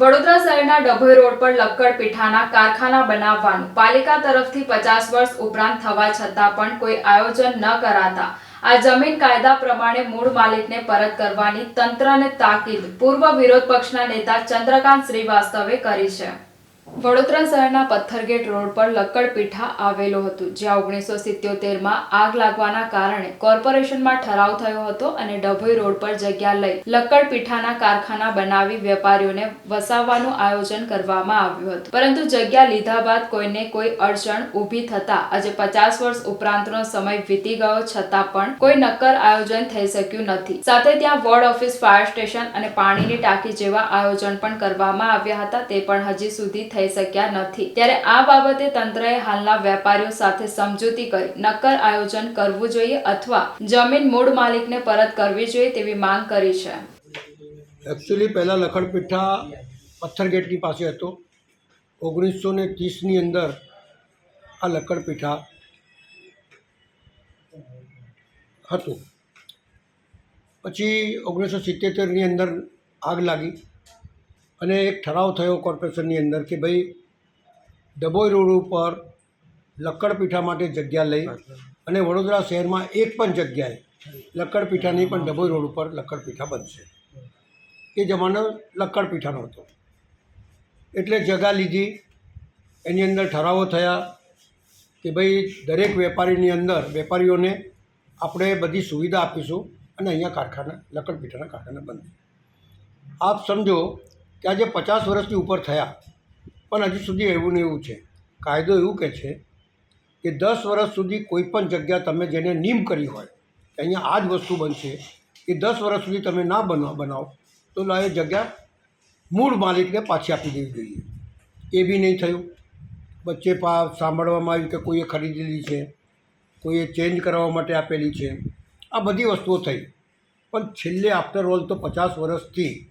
વડોદરા શહેરના ડભોઈ રોડ પર લક્કડ પીઠાના કારખાના બનાવવાનું. પાલિકા તરફથી પચાસ વર્ષ ઉપરાંત થવા છતાં પણ કોઈ આયોજન ન કરાતા. આ જમીન કાયદા પ્રમાણે મૂળ માલિકને પરત કરવાની તંત્રને તાકીદ પૂર્વ વિરોધ પક્ષના નેતા ચંદ્રકાંત શ્રીવાસ્તવે કરી છે. વડોદરા શહેરના પથ્થરગેટ રોડ પર લક્કડપીઠા આવેલો હતું, જ્યાં ઓગણીસો સિત્યોતેરમાં આગ લાગવાના કારણે કોર્પોરેશનમાં ઠરાવ થયો હતો અને ડભોઈ રોડ પર જગ્યા લઈ લક્કડપીઠાના કારખાના બનાવી વેપારીઓને વસાવવાનું આયોજન કરવામાં આવ્યું હતું. પરંતુ જગ્યા લીધા બાદ કોઈને કોઈ અડચણ ઊભી થતા આજે પચાસ વર્ષ ઉપરાંતનો સમય વીતી ગયો છતાં પણ કોઈ નક્કર આયોજન થઈ શક્યું નથી. સાથે ત્યાં વોર્ડ ઓફિસ, ફાયર સ્ટેશન અને પાણીની ટાંકી જેવા આયોજન પણ કરવામાં આવ્યા હતા, તે પણ હજી સુધી થઈ શક્યા નથી. ત્યારે આ બાબતે તંત્રએ હાલના વેપારીઓ સાથે સમજૂતી કરી નક્કર આયોજન કરવું જોઈએ અથવા જમીન મૂળ માલિકને પરત કરવી જોઈએ તેવી માંગ કરી છે. એકચ્યુઅલી પહેલાં લખણપીઠા પથ્થરગેટની પાસે હતો. ઓગણીસો ને ત્રીસની અંદર આ લખણપીઠા હતું. પછી ઓગણીસો સિત્તેરની અંદર આગ લાગી. અને એક ઠરાવ થયો કોર્પોરેશનની અંદર કે ભાઈ ડભોઈ રોડ ઉપર લક્કડપીઠા માટે જગ્યા લઈ અને વડોદરા શહેરમાં એક પણ જગ્યાએ લક્કડપીઠા નહીં, પણ ડભોઈ રોડ ઉપર લક્કડપીઠા બનશે. એ જમાનો લક્કડપીઠાનો હતો. એટલે જગા લીધી. એની અંદર ઠરાવો થયા કે ભાઈ દરેક વેપારીની અંદર, વેપારીઓને આપણે બધી સુવિધા આપીશું અને અહીંયા કારખાના લક્કડપીઠાના કારખાના બંધ આપ સમજો કે આજે પચાસ વર્ષથી ઉપર થયા. પણ હજી સુધી એવું ને એવું છે. કાયદો એવું કહે છે કે દસ વર્ષ સુધી કોઈ પણ જગ્યા તમે જેને નીમ કરી હોય અહીંયા આ જ વસ્તુ બનશે, એ દસ વર્ષ સુધી તમે ના બનવા બનાવો, તો એ જગ્યા મૂળ માલિકને પાછી આપી દેવી જોઈએ. એ બી નહીં થયું. વચ્ચે પા સાંભળવામાં આવ્યું કે કોઈએ ખરીદેલી છે, કોઈએ ચેન્જ કરાવવા માટે આપેલી છે. આ બધી વસ્તુઓ થઈ. પણ છેલ્લે આફ્ટર ઓલ તો પચાસ વર્ષથી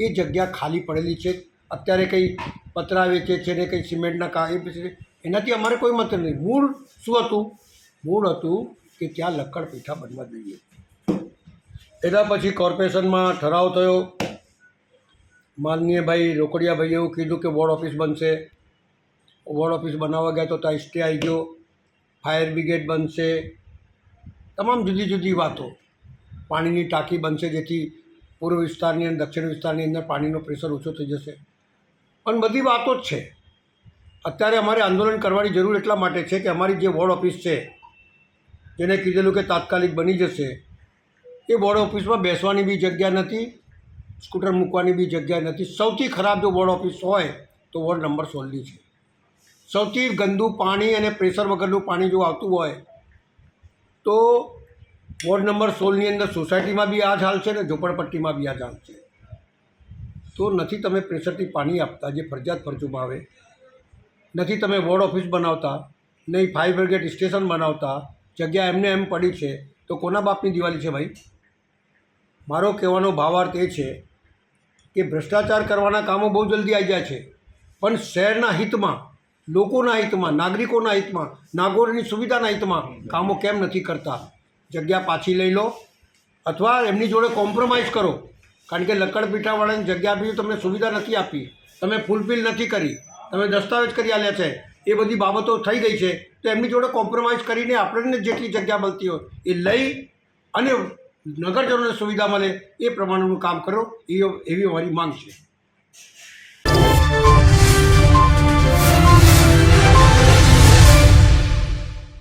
એ જગ્યા ખાલી પડેલી છે. અત્યારે કંઈ પતરા વેચે છે ને કંઈ સિમેન્ટના કા એ પછી એનાથી અમારે કોઈ મતલબ નહીં. મૂળ શું હતું? મૂળ હતું કે ત્યાં લક્કડ પીઠા બનવા જોઈએ. એના પછી કોર્પોરેશનમાં ઠરાવ થયો. માનનીય ભાઈ રોકડિયાભાઈએ એવું કીધું કે વોર્ડ ઓફિસ બનશે. વોર્ડ ઓફિસ બનાવવા ગયા તો ત્યાં સ્ટે આવી ગયો. ફાયર બ્રિગેડ બનશે. તમામ જુદી જુદી વાતો. પાણીની ટાંકી બનશે જેથી પૂર્વ વિસ્તારની અને દક્ષિણ વિસ્તારની અંદર પાણીનો પ્રેશર ઓછો થઈ જશે. પણ બધી વાતો જ છે. અત્યારે અમારે આંદોલન કરવાની જરૂર એટલા માટે છે કે અમારી જે વોર્ડ ઓફિસ છે, જેને કીધેલું કે તાત્કાલિક બની જશે, એ વોર્ડ ઓફિસમાં બેસવાની બી જગ્યા નથી, સ્કૂટર મૂકવાની બી જગ્યા નથી. સૌથી ખરાબ જો વોર્ડ ઓફિસ હોય, તો વોર્ડ નંબર સોળની છે. સૌથી ગંદુ પાણી અને પ્રેશર વગરનું પાણી જો આવતું હોય, તો વોર્ડ નંબર સોળની અંદર સોસાયટીમાં બી આ જ હાલ છે ને ઝોપડપટ્ટીમાં બી આ જ હાલ છે. તો નથી તમે પ્રેશરથી પાણી આપતા જે ફરજિયાત ફરજોમાં આવે. નથી તમે વોર્ડ ઓફિસ બનાવતા, નહીં ફાયર બ્રિગેડ સ્ટેશન બનાવતા, જગ્યા એમને એમ પડી છે, તો કોના બાપની દિવાળી છે ભાઈ? મારો કહેવાનો ભાવાર્થ એ છે કે ભ્રષ્ટાચાર કરવાના કામો બહુ જલ્દી આવી જાય છે. પણ શહેરના હિતમાં, લોકોના હિતમાં, નાગરિકોના હિતમાં નાગરિકોની સુવિધાના હિતમાં કામો કેમ નથી કરતા? જગ્યા પાછી લઈ લો અથવા એમની જોડે કોમ્પ્રોમાઇઝ કરો. કારણ કે લક્કડ પીઠાવાળાની જગ્યા બી તમને સુવિધા નથી આપી. તમે ફૂલફિલ નથી કરી. તમે દસ્તાવેજ કરી આલ્યા છે. એ બધી બાબતો થઈ ગઈ છે. તો એમની જોડે કોમ્પ્રોમાઇઝ કરીને આપણને જેટલી જગ્યા મળતી હોય એ લઈ અને નગરજનોને સુવિધા મળે એ પ્રમાણેનું કામ કરો. એ એવી અમારી માંગ છે.